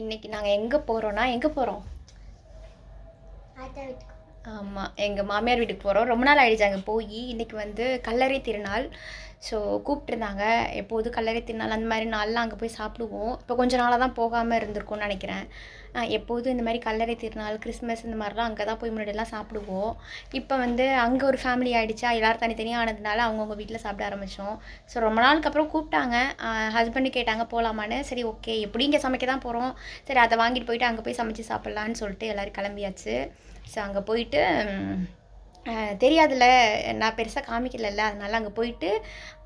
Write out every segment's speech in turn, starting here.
இன்னைக்கு நாங்கள் எங்கே போகிறோன்னா எங்கே போகிறோம் ஆமாம் எங்கள் மாமியார் வீட்டுக்கு போகிறோம் ரொம்ப நாள் ஆயிடுச்சு அங்கே போய். இன்னைக்கு வந்து கல்லறை திருநாள். ஸோ கூப்பிட்டுருந்தாங்க. எப்போதும் கல்லறை திருநாள் அந்த மாதிரி நாளெலாம் அங்கே போய் சாப்பிடுவோம். இப்போ கொஞ்ச நாளாக தான் போகாமல் இருந்திருக்கோம்னு நினைக்கிறேன். எப்போதும் இந்த மாதிரி கல்லறை திருநாள் கிறிஸ்மஸ் இந்த மாதிரிலாம் அங்கே தான் போய் முன்னாடியெல்லாம் சாப்பிடுவோம். இப்போ வந்து அங்கே ஒரு ஃபேமிலி ஆகிடுச்சா எல்லோரும் தனித்தனியாக ஆனதுனால அவங்கவுங்க வீட்டில் சாப்பிட ஆரம்பித்தோம். ஸோ ரொம்ப நாளுக்கு அப்புறம் கூப்பிட்டாங்க. ஹஸ்பண்டு கேட்டாங்க போகலாமான்னு? சரி ஓகே. எப்படி இங்கே சமைக்க தான் போகிறோம்? சரி அதை வாங்கிட்டு போயிட்டு அங்கே போய் சமைச்சு சாப்பிட்லான்னு சொல்லிட்டு எல்லோரும் கிளம்பியாச்சு. ஸோ அங்கே போயிட்டு தெரியாதுல்ல. நான் பெருசாக காமிக்கலல்ல. அதனால அங்கே போயிட்டு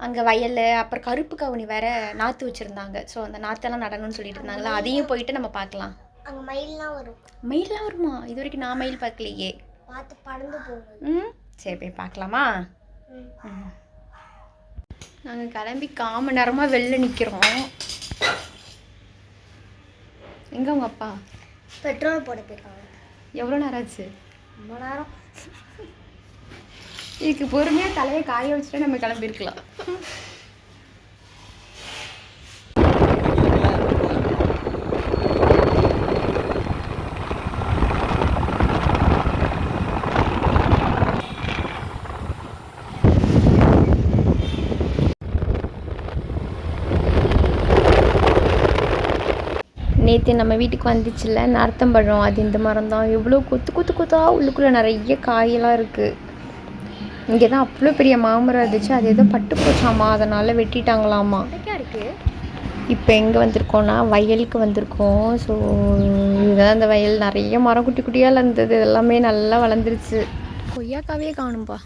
அங்கே வயல் அப்புறம் கருப்பு கவுனி வேற நாற்று வச்சுருந்தாங்க. ஸோ அந்த நாற்றெல்லாம் நடணும்னு சொல்லிட்டு இருந்தாங்களா? அதையும் போயிட்டு நம்ம பார்க்கலாம். அங்கே மயில்லாம் வரும். மயிலாம் வருமா? இது வரைக்கும் நான் மயில் பார்க்கலையே. பார்த்து பறந்து போகும் ம் சரி போய் பார்க்கலாமா. நாங்கள் கிளம்பி கால் மணி நேரமாக வெளில நிற்கிறோம் எங்கே உங்கள் அப்பா? பெட்ரோல் போட போயிருக்காங்க. எவ்வளோ நேரம் ஆச்சு? ரொம்ப நேரம். இதுக்கு பொறுமையாக தலையை காய வச்சுட்டு நம்ம கிளம்பிருக்கலாம். நேற்று நம்ம வீட்டுக்கு வந்துச்சுல்ல நார்த்தம்பழம் அது இந்த மரம் தான் எவ்வளோ கொத்து கொத்து கொத்தா உள்ளுக்குள்ளே நிறைய காயெல்லாம் இருக்குது இங்கே தான் அவ்வளோ பெரிய மாமரம் இருந்துச்சு. அது ஏதோ பட்டு போச்சாமா? அதனால் வெட்டிட்டாங்களாமா? இப்போ எங்கே வந்திருக்கோம்னா வயலுக்கு வந்திருக்கோம். ஸோ இதுதான் அந்த வயல். நிறைய மரம் குட்டி குட்டியாக இருந்தது எல்லாமே நல்லா வளர்ந்துருச்சு. கொய்யாக்காவே காணும்பா.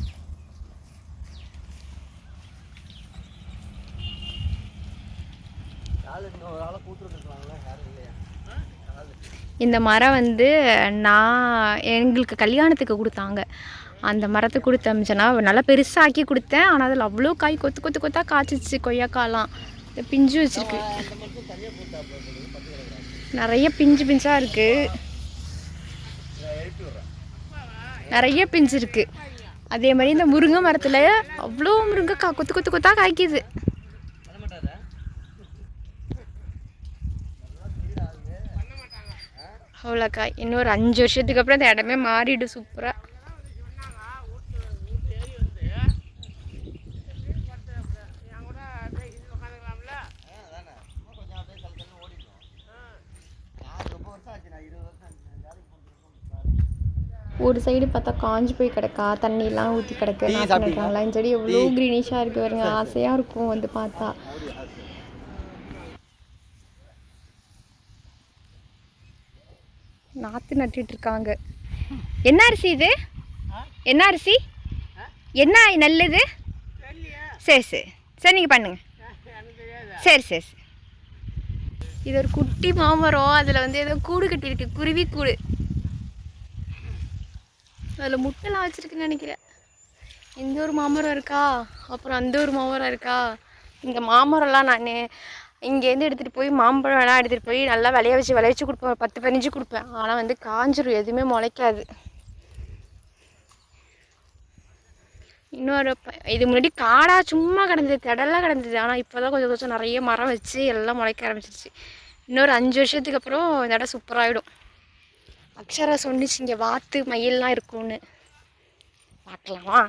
இந்த மரம் வந்து நான் எங்களுக்கு கல்யாணத்துக்கு கொடுத்தாங்க. அந்த மரத்தை கொடுத்து அமிச்சேன்னா நல்லா பெருசாக்கி கொடுத்தேன். ஆனால் அதில் அவ்வளோ காய் கொத்து கொத்து கொத்தா காய்ச்சிச்சு கொய்யாக்காலாம் இந்த பிஞ்சு வச்சுருக்கு. நிறைய பிஞ்சு பிஞ்சாக இருக்குது நிறைய பிஞ்சு இருக்குது அதே மாதிரி இந்த முருங்கை மரத்தில் அவ்வளோ முருங்கைக்காய் கொத்து கொத்து கொத்தா காய்க்குது. அவ்வளோக்கா. இன்னொரு அஞ்சு வருஷத்துக்கு அப்புறம் இந்த இடமே மாறிடும் சூப்பராக ஒரு சைடு பார்த்தா காஞ்சு போய் கிடக்கா தண்ணியெல்லாம் ஊற்றி கிடக்கு நாற்று நடுறாங்களா இந்த செடி எவ்வளோ க்ரீனிஷாக இருக்கு பாருங்க. ஆசையாக இருக்கும் வந்து பார்த்தா. நாற்று நட்டுட்டு இருக்காங்க. என்ன அரிசி இது? என்ன அரிசி? என்ன நல்லது? சரி சரி. சரி நீங்கள் பண்ணுங்க. சரி சரி சரி. இது ஒரு குட்டி மாமரம். அதில் வந்து ஏதோ கூடு கட்டியிருக்கு. குருவி கூடு. அதில் முட்டைலாம் வச்சுருக்குன்னு நினைக்கிறேன். இந்த ஒரு மாமரம் இருக்கா? அப்புறம் அந்த ஒரு மாமரம் இருக்கா? இந்த மாமரம்லாம் நான் இங்கேருந்து எடுத்துகிட்டு போய் மாம்பழம் மாம்பழம்லாம் எடுத்துகிட்டு போய் நல்லா விளைய வச்சு விளைய வச்சு கொடுப்பேன். பத்து பதினஞ்சு கொடுப்பேன். ஆனால் வந்து காஞ்சிரும். எதுவுமே முளைக்காது. இன்னொரு ப- இது முன்னாடி காடாக சும்மா கிடந்தது. திடலாம் கிடந்தது. ஆனால் இப்போ தான் கொஞ்சம் கொஞ்சம் நிறைய மரம் வச்சு எல்லாம் முளைக்க ஆரம்பிச்சிருச்சு. இன்னொரு அஞ்சு வருஷத்துக்கு அப்புறம் இந்த இடம் சூப்பராகிடும் அக்ஷரா சொன்னிச்சு இங்கே வாத்து மயில்லாம் இருக்கும்னு. பார்க்கலாமா?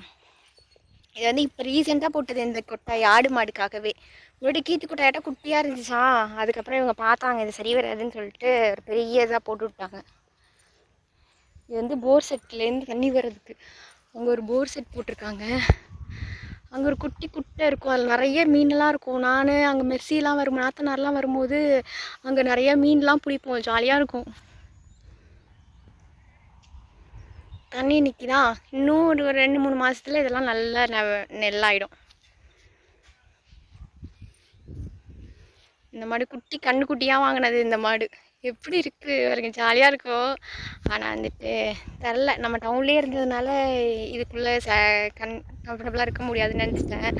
இது வந்து இப்போ ரீசெண்டாக போட்டது இந்த கொட்டை ஆடு மாடுக்காகவே. முன்னாடி கீத்து கொட்டாயிட்ட குட்டியாக இருந்துச்சா? அதுக்கப்புறம் இவங்க பார்த்தாங்க இது சரி வராதுன்னு சொல்லிட்டு ஒரு பெரிய இதாக போட்டு விட்டாங்க. இது வந்து போர் செட்லேருந்து தண்ணி வர்றதுக்கு. அங்கே ஒரு போர் செட் போட்டிருக்காங்க. அங்கே ஒரு குட்டி குட்டை இருக்கும். அதில் நிறைய மீன்லாம் இருக்கும். நான் அங்கே மெர்சிலாம் வரும் நாத்தனார்லாம் வரும்போது அங்கே நிறைய மீன்லாம் பிடிப்போம். ஜாலியாக இருக்கும். தண்ணி நிற்கிதா இன்னும் ஒரு ஒரு ரெண்டு மூணு மாதத்துல இதெல்லாம் நல்லா நெ- நெல்லாயிடும். இந்த மாடு குட்டி கண்ணு குட்டியாக வாங்கினது இந்த மாடு. எப்படி இருக்குது வரைக்கும் ஜாலியாக இருக்கும். ஆனால் வந்துட்டு தெரில. நம்ம டவுன்லேயே இருந்ததுனால இதுக்குள்ளே ச கன் கம்ஃபர்டபுளாக இருக்க முடியாதுன்னு நினச்சிட்டேன்.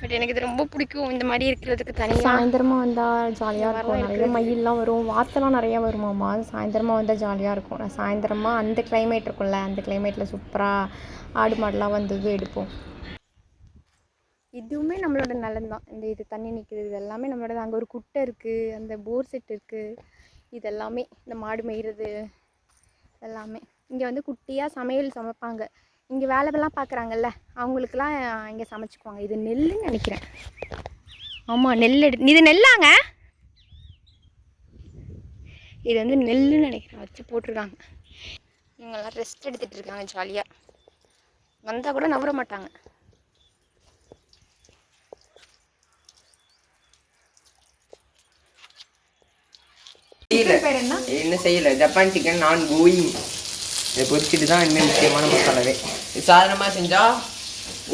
பட் எனக்கு இது ரொம்ப பிடிக்கும். இந்த மாதிரி இருக்கிறதுக்கு தனியாக சாயந்தரமாக வந்தால் ஜாலியாக இருக்கும். நிறைய மயில்லாம் வரும். வாத்தெல்லாம் நிறைய வருமாம்மா. சாயந்தரமாக வந்தால் ஜாலியாக இருக்கும். நான் சாயந்தரமாக அந்த கிளைமேட் இருக்கும்ல அந்த கிளைமேட்டில் சூப்பராக ஆடு மாடெலாம் வந்தது எடுப்போம். இதுவுமே நம்மளோட நலன் தான். இந்த இது தண்ணி நிற்குது இது எல்லாமே நம்மளோட அங்கே ஒரு குட்டை இருக்குது அந்த போர் செட் இருக்குது இது எல்லாமே இந்த மாடு மேய்கிறது எல்லாமே. இங்கே வந்து குட்டியாக சமையல் சமைப்பாங்க. இங்கே வேலைலாம் பார்க்குறாங்கல்ல அவங்களுக்குலாம் இங்கே சமைச்சுக்குவாங்க. இது நெல்லுன்னு நினைக்கிறேன். ஆமாம் நெல் எடு இது நெல்லாங்க? இது வந்து நெல்லுன்னு நினைக்கிறேன். வச்சு போட்டிருக்காங்க. இவங்கெல்லாம் ரெஸ்ட் எடுத்துகிட்டு இருக்காங்க ஜாலியாக வந்தால் கூட நவர மாட்டாங்க. என்ன? செய்யல? ஜப்பான் சிக்கன் நான் கோயிங் இதை பொரிச்சிட்டு தான் இன்னும் முக்கியமான மசாலாவே. இது சாதாரணமாக செஞ்சா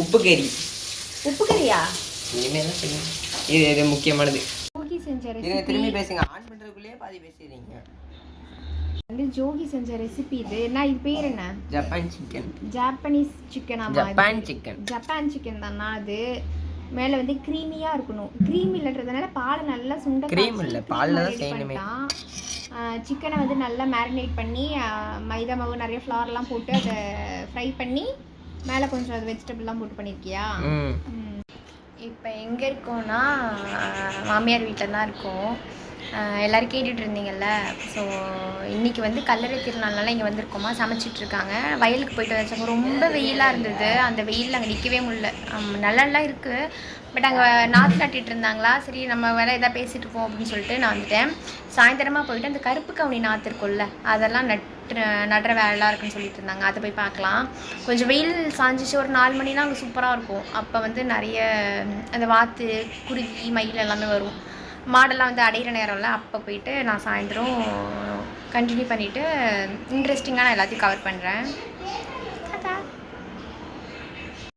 உப்பு கறி உப்பு கறியா இனிமேல் தான் செய்யணும். இது இது முக்கியமானது. ஜோகி செஞ்ச இருங்க ரெசிபி திரும்பி பேசுங்க. ஆன் பண்ணுறதுக்குள்ளேயே பாதி பேசிடுறீங்க. வந்து ஜோகி செஞ்ச ரெசிபி இது. என்ன இது பேர் என்ன? Japan chicken. Japanese chicken? Japan chicken. Japan chicken தானா அது? மேலே வந்து க்ரீமியாக இருக்கணும். க்ரீம் இல்லைன்றதுனால பாலை நல்லா சுண்ட Cream இல்ல, பால்ல தான் செய்யணுமே. சிக்கனை வந்து நல்லா மேரினேட் பண்ணி மைதா மாவு நிறைய ஃப்ளார்லாம் போட்டு அதை ஃப்ரை பண்ணி மேலே கொஞ்சம் அது வெஜிடபிள்லாம் போட்டு பண்ணியிருக்கியா இப்போ எங்கே இருக்கோம்னா மாமியார் வீட்டில் தான் இருக்கோம். எல்லாரும் கேட்டுட்டு இருந்தீங்கல்ல ஸோ இன்றைக்கி வந்து கல்லறை திருநாள்னால இங்கே வந்திருக்கோமா? சமைச்சிட்ருக்காங்க. வயலுக்கு போயிட்டு வச்சாங்க ரொம்ப வெயிலாக இருந்தது. அந்த வெயிலில் அங்கே நிற்கவே முடியல. ஆம், நல்லாலாம் இருக்குது பட் அங்கே நாற்று நட்டிட்டு இருந்தாங்களா சரி நம்ம வேலை எதாவது பேசிட்டு இருப்போம் அப்படின்னு சொல்லிட்டு நான் வந்துட்டேன். சாயந்தரமாக போயிட்டு அந்த கருப்பு கவுனி நாற்று இருக்கும்ல அதெல்லாம் நட்டு நடுற வேலைலாம் இருக்குன்னு சொல்லிட்டு இருந்தாங்க அதை போய் பார்க்கலாம் கொஞ்சம் வெயில் சாஞ்சிச்சு. ஒரு நாலு மணிலாம் அங்கே சூப்பராக இருக்கும். அப்போ வந்து நிறைய அந்த வாத்து குருவி மயில் எல்லாமே வரும். மாடெல்லாம் வந்து அடையிற நேரம்ல அப்போ போயிட்டு நான் சாயந்தரம் கண்டினியூ பண்ணிவிட்டு இன்ட்ரெஸ்டிங்காக நான் எல்லாத்தையும் கவர் பண்ணுறேன்